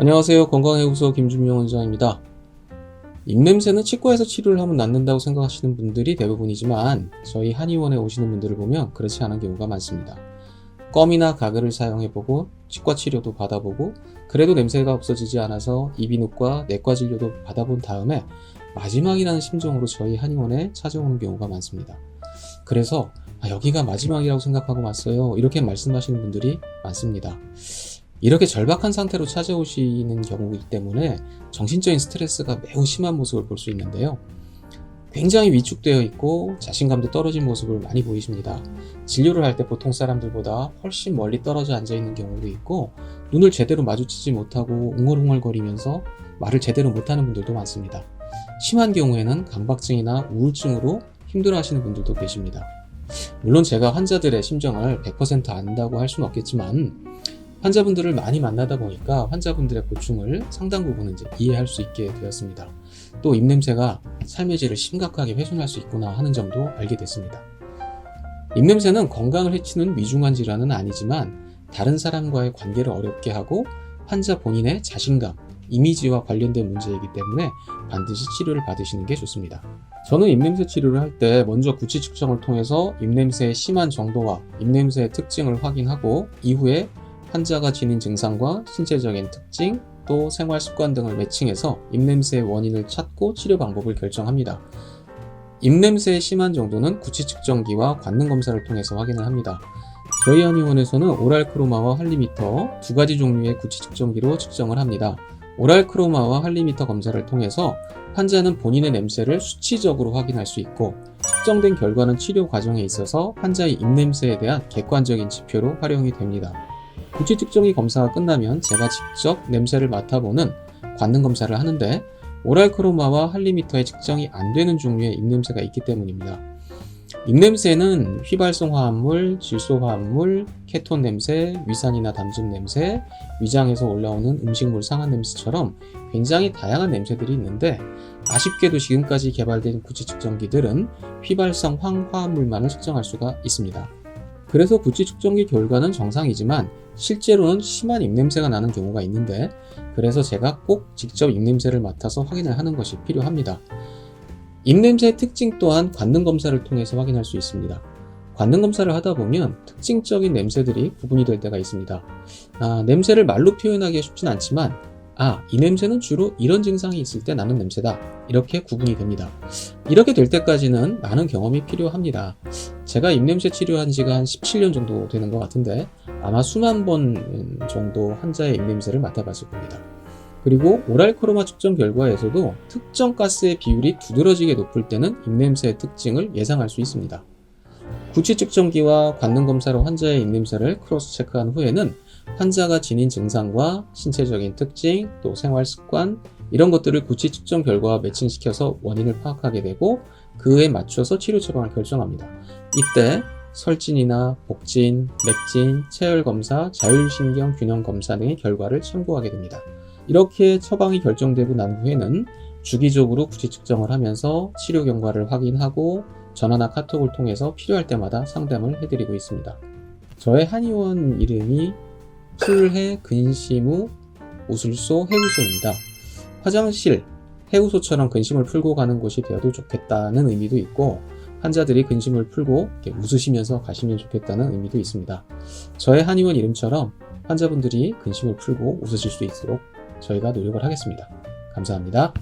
안녕하세요. 건강해우소 김준명 원장입니다. 입냄새는 치과에서 치료를 하면 낫는다고 생각하시는 분들이 대부분이지만 저희 한의원에 오시는 분들을 보면 그렇지 않은 경우가 많습니다. 껌이나 가글을 사용해보고 치과 치료도 받아보고 그래도 냄새가 없어지지 않아서 이비인후과 내과 진료도 받아본 다음에 마지막이라는 심정으로 저희 한의원에 찾아오는 경우가 많습니다. 그래서 아, 여기가 마지막이라고 생각하고 왔어요. 이렇게 말씀하시는 분들이 많습니다. 이렇게 절박한 상태로 찾아오시는 경우이기 때문에 정신적인 스트레스가 매우 심한 모습을 볼 수 있는데요. 굉장히 위축되어 있고 자신감도 떨어진 모습을 많이 보이십니다. 진료를 할 때 보통 사람들보다 훨씬 멀리 떨어져 앉아 있는 경우도 있고 눈을 제대로 마주치지 못하고 웅얼웅얼거리면서 말을 제대로 못하는 분들도 많습니다. 심한 경우에는 강박증이나 우울증으로 힘들어 하시는 분들도 계십니다. 물론 제가 환자들의 심정을 100% 안다고 할 수는 없겠지만 환자분들을 많이 만나다 보니까 환자분들의 고충을 상당 부분은 이제 이해할 수 있게 되었습니다. 또 입냄새가 삶의 질을 심각하게 훼손할 수 있구나 하는 점도 알게 됐습니다. 입냄새는 건강을 해치는 위중한 질환은 아니지만 다른 사람과의 관계를 어렵게 하고 환자 본인의 자신감, 이미지와 관련된 문제이기 때문에 반드시 치료를 받으시는 게 좋습니다. 저는 입냄새 치료를 할 때 먼저 구취 측정을 통해서 입냄새의 심한 정도와 입냄새의 특징을 확인하고 이후에 환자가 지닌 증상과 신체적인 특징, 또 생활 습관 등을 매칭해서 입냄새의 원인을 찾고 치료 방법을 결정합니다. 입냄새의 심한 정도는 구취 측정기와 관능 검사를 통해서 확인을 합니다. 저희 한의원에서는 오랄 크로마와 할리미터 두 가지 종류의 구취 측정기로 측정을 합니다. 오랄 크로마와 할리미터 검사를 통해서 환자는 본인의 냄새를 수치적으로 확인할 수 있고 측정된 결과는 치료 과정에 있어서 환자의 입냄새에 대한 객관적인 지표로 활용이 됩니다. 구취 측정기 검사가 끝나면 제가 직접 냄새를 맡아보는 관능 검사를 하는데 오랄 크로마와 할리미터의 측정이 안 되는 종류의 입냄새가 있기 때문입니다. 입냄새는 휘발성 화합물, 질소 화합물, 케톤 냄새, 위산이나 담즙 냄새, 위장에서 올라오는 음식물 상한 냄새처럼 굉장히 다양한 냄새들이 있는데 아쉽게도 지금까지 개발된 구취 측정기들은 휘발성 황화합물만을 측정할 수가 있습니다. 그래서 구취 측정기 결과는 정상이지만 실제로는 심한 입냄새가 나는 경우가 있는데 그래서 제가 꼭 직접 입냄새를 맡아서 확인을 하는 것이 필요합니다. 입냄새의 특징 또한 관능 검사를 통해서 확인할 수 있습니다. 관능 검사를 하다 보면 특징적인 냄새들이 구분이 될 때가 있습니다. 아, 냄새를 말로 표현하기가 쉽진 않지만 아, 이 냄새는 주로 이런 증상이 있을 때 나는 냄새다. 이렇게 구분이 됩니다. 이렇게 될 때까지는 많은 경험이 필요합니다. 제가 입냄새 치료한 지가 한 17년 정도 되는 것 같은데 아마 수만 번 정도 환자의 입냄새를 맡아봤을 겁니다. 그리고 오랄 크로마 측정 결과에서도 특정 가스의 비율이 두드러지게 높을 때는 입냄새의 특징을 예상할 수 있습니다. 구취 측정기와 관능 검사로 환자의 입냄새를 크로스 체크한 후에는 환자가 지닌 증상과 신체적인 특징, 또 생활 습관 이런 것들을 구취 측정 결과와 매칭시켜서 원인을 파악하게 되고 그에 맞춰서 치료 처방을 결정합니다. 이때 설진이나 복진, 맥진, 체열 검사, 자율신경 균형 검사 등의 결과를 참고하게 됩니다. 이렇게 처방이 결정되고 난 후에는 주기적으로 구취 측정을 하면서 치료 경과를 확인하고 전화나 카톡을 통해서 필요할 때마다 상담을 해드리고 있습니다. 저의 한의원 이름이 풀해 근심우 우술소 해우소입니다. 화장실, 해우소처럼 근심을 풀고 가는 곳이 되어도 좋겠다는 의미도 있고 환자들이 근심을 풀고 웃으시면서 가시면 좋겠다는 의미도 있습니다. 저의 한의원 이름처럼 환자분들이 근심을 풀고 웃으실 수 있도록 저희가 노력을 하겠습니다. 감사합니다.